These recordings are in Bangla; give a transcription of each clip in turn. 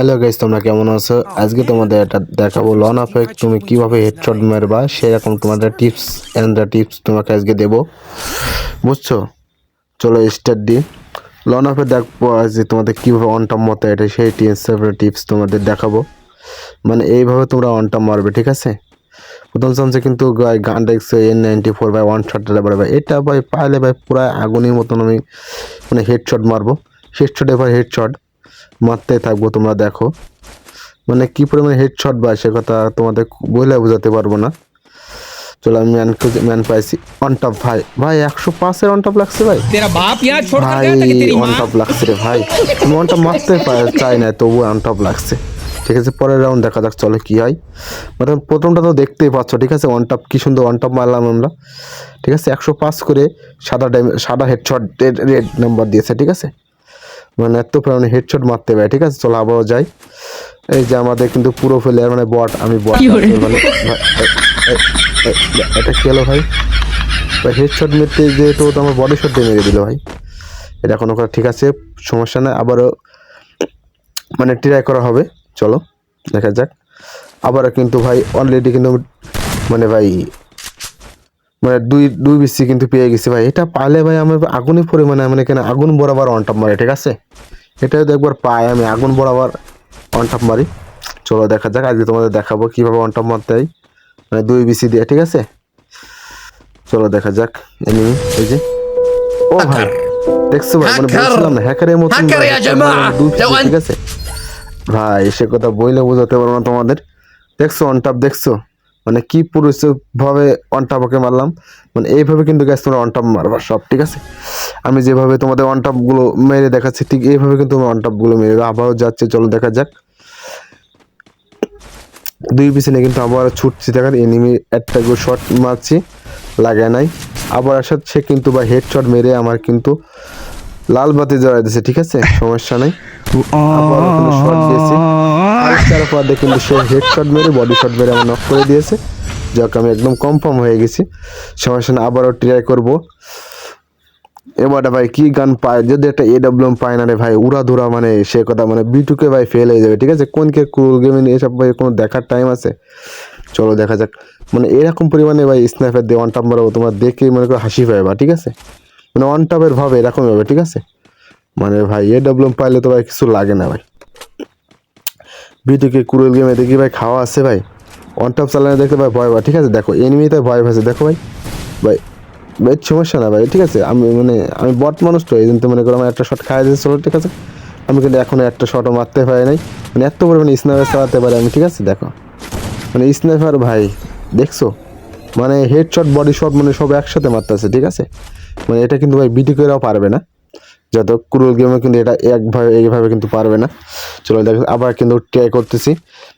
হ্যালো গাইস, তোমরা কেমন আছো? আজকে তোমাদের এটা দেখাবো লন এফেক্ট তুমি কীভাবে হেডশট মারবা, সেরকম তোমাদের টিপস এন্ড টিপস তোমাকে আজকে দেবো। বুঝছ? চলো স্টার্ট দিই। লন অফে দেখব আজকে তোমাদের কীভাবে অনটাম মতো এটা সেই টিপস টিপস তোমাদের দেখাবো। মানে এইভাবে তোমরা অন টাম মারবে, ঠিক আছে? প্রথম চান্সে কিন্তু গান দেখছে N ninety four by one shot ডেলে ভাই এটা ভাই পাইলে ভাই পুরো আগুনের মতন আমি মানে হেডশট মারবো। হেডশটে ভাই হেডশট মারতেই থাকব তোমরা দেখো। মানে কি পরিমাণে হেডশট বা সে কথা তোমাদের বলে বোঝাতে পারব না। চলো আমি ম্যান ম্যান পাইছি। অন টপ ভাই ভাই একশো পাঁচের অন টপ লাগছে ভাই। ভাই অন টপ লাগছে রে ভাই। তুমি অন টপ মারতে চাই না তবুও অন টপ লাগছে। ঠিক আছে পরের রাউন্ড দেখা যাক চলো কী হয়। মানে প্রথমটা তো দেখতেই পাচ্ছ ঠিক আছে? অন টপ কী সুন্দর ওয়ান টপ মারলাম আমরা। ঠিক আছে একশো পাঁচ করে সাদা ড্যামে সাদা হেডশট রেড নাম্বার দিয়েছে ঠিক আছে? মানে এত পরিমাণে হেডশট মারতে পারে ঠিক আছে? চলো আবারও যাই। এই যে আমাদের কিন্তু পুরো প্লেয়ার মানে বট আমি বট মানে এটা কি হলো ভাই? ভাই হেডশট মেরতে যেহেতু তো আমার বডি শট দিয়ে মেরে দিল ভাই। এটা কোনো কথা ঠিক আছে সমস্যা নাই আবারও মানে ট্রাই করা হবে। চলো দেখা যাক। আবারও কিন্তু ভাই অলরেডি কিন্তু মানে ভাই দুই দুই বিসি কিন্তু পেয়ে গেছি ভাই। এটা পালে ভাই আমার আগুনই পরিমাণে মানে কেন আগুন বরাবর অন টপ মারে ঠিক আছে? এটা যদি একবার পাই আমি আগুন বরাবর অন টপ মারি। চলো দেখা যাক আজকে তোমাদের দেখাবো কীভাবে অন টপ মারতে হয়। মানে দুই বিসি দিয়ে ঠিক আছে? চলো দেখা যাক এনিমি এই যে। ও ভাই দেখছ ভাই মানে বলছিলাম না হ্যাকারের jama'a! মানে! ঠিক আছে? ভাই সে কথা বইলে বোঝাতে পারব না তোমাদের। দেখছ অন টপ দেখছ? মানে কি পুরুষ ভাবে অন টপকে মারলাম? মানে এইভাবে কিন্তু গ্যাস তোমরা অন টপ মারবা সব, ঠিক আছে? আমি যেভাবে তোমাদের অন টপগুলো মেরে দেখাচ্ছি, ঠিক এইভাবে কিন্তু অন টপগুলো মেরে। আবারও যাচ্ছে, চলো দেখা যাক। দুই পিছনে কিন্তু আবার ছুটছি দেখার এনিমি একটা গো শট মারছি, লাগায় নাই। আবার আসার সে কিন্তু বা হেড শট মেরে আমার কিন্তু লাল বাতি জ্বালাই দিয়েছে ঠিক আছে? সমস্যা নাই। শট দিয়েছি। কিন্তু সে হেড শট মেরে বডি শট মেরে আমার নক করে দিয়েছে। যাক, আমি একদম কনফার্ম হয়ে গেছি। সমস্যা না আবারও ট্রাই করব। এবার ভাই, কি গান পায়? যদি একটা এ ডাব্লিউএম পায় না রে ভাই উড়া ধুরা মানে সে কথা মানে বিটুকে ভাই ফেল হয়ে যাবে, ঠিক আছে? কোন কে কুল গেমিং এসব ভাই কোনো দেখার টাইম আছে? চলো দেখা যাক। মানে এরকম পরিমাণে ভাই স্ন্যাপের দিয়ে ওয়ান মারাবো তোমার দেখে মনে করো হাসি পাবে বা, ঠিক আছে? মানে ওয়ান টাপের ভাবে এরকম হবে, ঠিক আছে? মানে ভাই এ ডাব্লিউএম পাইলে তো ভাই কিছু লাগে না ভাই। বিটুকে কুরুল গেমে দেখি ভাই খাওয়া আছে ভাই। ওয়ান টাপ চালানো দেখতে ভাই ভয় ভয় ঠিক আছে? দেখো এনিমিতে ভয় ভয় দেখো ভাই। ভাই ভাই সমস্যা না ভাই, ঠিক আছে? আমি মানে আমি বট মানুষ তো এই জন্য মনে করো আমার একটা শট খাই দিয়েছে চলো, ঠিক আছে? আমি কিন্তু এখনও একটা শটও মারতে পারি নাই। মানে এত পরিমাণে স্নাইপার চালাতে পারি আমি, ঠিক আছে? দেখো। মানে স্নাইপার ভাই, দেখছ? মানে হেড শট বডি শট মানে সব একসাথে মারতেছে, ঠিক আছে? মানে এটা কিন্তু ভাই বিটি করেও পারবে না। যত ক্রুল গেমে কিন্তু এটা একভাবে, এইভাবে কিন্তু পারবে না। চলো দেখো, আবার কিন্তু ট্রাই করতেছি।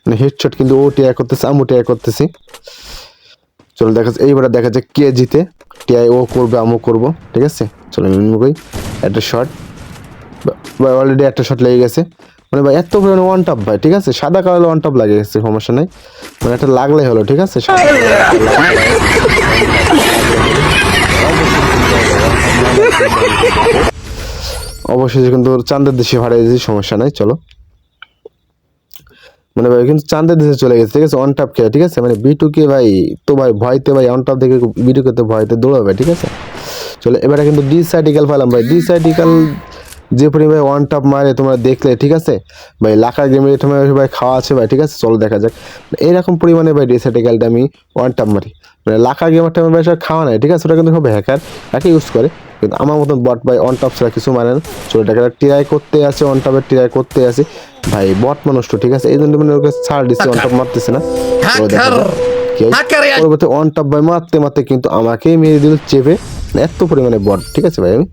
মানে হেডশট কিন্তু ও ট্রাই করতেছে আমু ট্রাই করতেছি। চলো দেখা এইবারে দেখা যাচ্ছে কে জিতে। টিআই ও করবে, আমও করব, ঠিক আছে? চলো আমি কই একটা শট অলরেডি একটা শট লেগে গেছে। মানে ভাই, এত পরিমাণে ওয়ান টপ ভাই, ঠিক আছে? সাদা কালার ওয়ান টপ লাগে গেছে সমস্যা নাই। মানে একটা লাগলে হলো, ঠিক আছে? অবশ্যই কিন্তু চাঁদের দেশে ভাড়া দিয়েছি, সমস্যা নাই, চলো। মানে ভাই, কিন্তু চাঁদের দেশে চলে গেছে, ঠিক আছে? অন টপ খেয়ে, ঠিক আছে? মানে বিটুকে ভাই, তো ভাই, ভয়তে ভাই অন টাপ দেখে বিটুকে তো ভয়তে দৌড়াবে, ঠিক আছে? চলো, এবারে কিন্তু ডি সাইডিক্যাল পেলাম ভাই ডি সাইডিক্যাল যে পরিমাণে ওয়ান টাপ মারে তোমরা দেখলে ঠিক আছে? ভাই লাখার গেমে তোমার ভাই খাওয়া আছে ভাই ঠিক আছে? চলো দেখা যাক। এইরকম পরিমাণে ভাই ডি সাইডিক্যালটা আমি ওয়ান টাপ মারি। মানে লাখা গেমারটা আমার ভাই সব খাওয়া নাই ঠিক আছে? ওটা কিন্তু সব হ্যাকার একে ইউজ করে। কিন্তু আমার মতন বট ভাই অন টপ ছাড়া কিছু মানে না। চলো এটাকে ট্রাই করতে আছে অন টপের ট্রাই করতে আছে ভাই বট মানুষ তো ঠিক আছে? এই জন্য মানে ওকে ছাড় দিচ্ছে অন টপ মারতেছে না। দেখা! যাক পরবর্তী অন টপ ভাই মারতে মারতে কিন্তু আমাকেই মেরে দিল চেপে। মানে এত পরিমাণে বট ঠিক আছে ভাই? আমি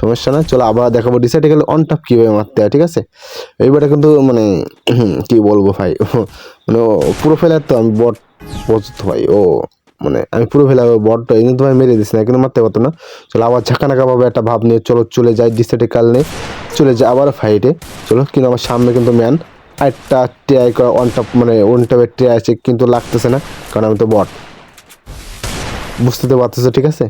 সমস্যা না চলো আবার দেখাবো ডিসাইডে গেলে অন টপ কীভাবে মারতে হয়, ঠিক আছে? এইবারে কিন্তু মানে কি বলব ভাই? মানে ও, পুরো ফেলার তো আমি বট প্রস্তুত ভাই, ও মানে আমি পুরো ফেলার বটটা এই জন্য মেরে দিচ্ছি না, কিন্তু মারতে পারতো না। চলো আবার ঝাঁকানাকা ভাবে একটা ভাব নিয়ে চলো, চলে যাই ডিসাইডে কাল নিয়ে, চলে যাই আবার ফাইটে চলো, কিন্তু আমার সামনে কিন্তু ম্যান একটা ট্রাই করা অন টপ মানে অন টপের ট্রাই আছে, কিন্তু লাগতেছে না, কারণ আমি তো বট। বুঝতে তো পারতেছো, ঠিক আছে?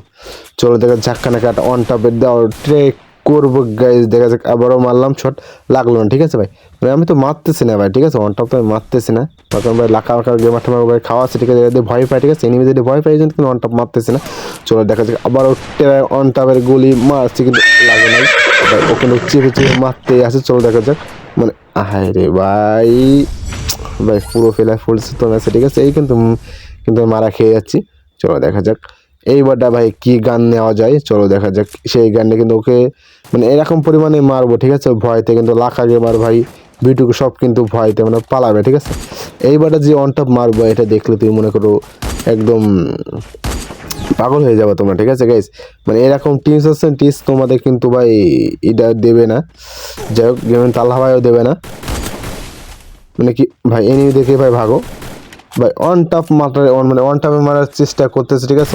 চলো দেখো ঝাক্কা নাকা একটা অন টপের দেওয়ার ট্রে করব গাইজ দেখা যাক, আবারও মারলাম শট লাগল না, ঠিক আছে ভাই? মানে আমি তো মারতেছি না ভাই, ঠিক আছে? অন টপ তো আমি মারতেছি না। তখন ভাই লাখা লাখা গেমার টেমার ভাই, খাওয়া আছে, ঠিক আছে? ভয় পায়, ঠিক আছে? এনিমি যদি ভয় পাই কিন্তু অন টপ মারতেছি না। চলো দেখা যাক, আবারও অন টপের গুলি মারছি, কিন্তু লাগে নাই। ভাই, ও কিন্তু চেপে চেপে মারতে আছে, চলো দেখা যাক। মানে আহাই রে ভাই। ভাই, পুরো ফেলা ফুলছে তো ম্যাচে ঠিক আছে? এই কিন্তু কিন্তু মারা খেয়ে যাচ্ছি। চলো দেখা যাক। এইবারটা ভাই কি গান নেওয়া যায়? চলো দেখা যাক। সেই গানটা কিন্তু ওকে মানে এরকম পরিমাণে মারবো, ঠিক আছে? ভয়তে কিন্তু লাখ আগে মার ভাই। বিটুকু সব কিন্তু ভয়তে মানে পালাবে, ঠিক আছে? এইবারটা যে অন টপ মারবো, এটা দেখলে তুমি মনে করো একদম পাগল হয়ে যাবে তোমরা, ঠিক আছে গাইস মানে এরকম টিমস আছে টিস তোমাদের কিন্তু ভাই এটা দেবে না। যাই হোক, যেমন তাল্লা ভাইও দেবে না। মানে কি, ভাই, এনিমি দেখে ভাই ভাগো। ভাই অন টপ মারার অন মানে অন টপে মারার চেষ্টা করতেছে ঠিক আছে?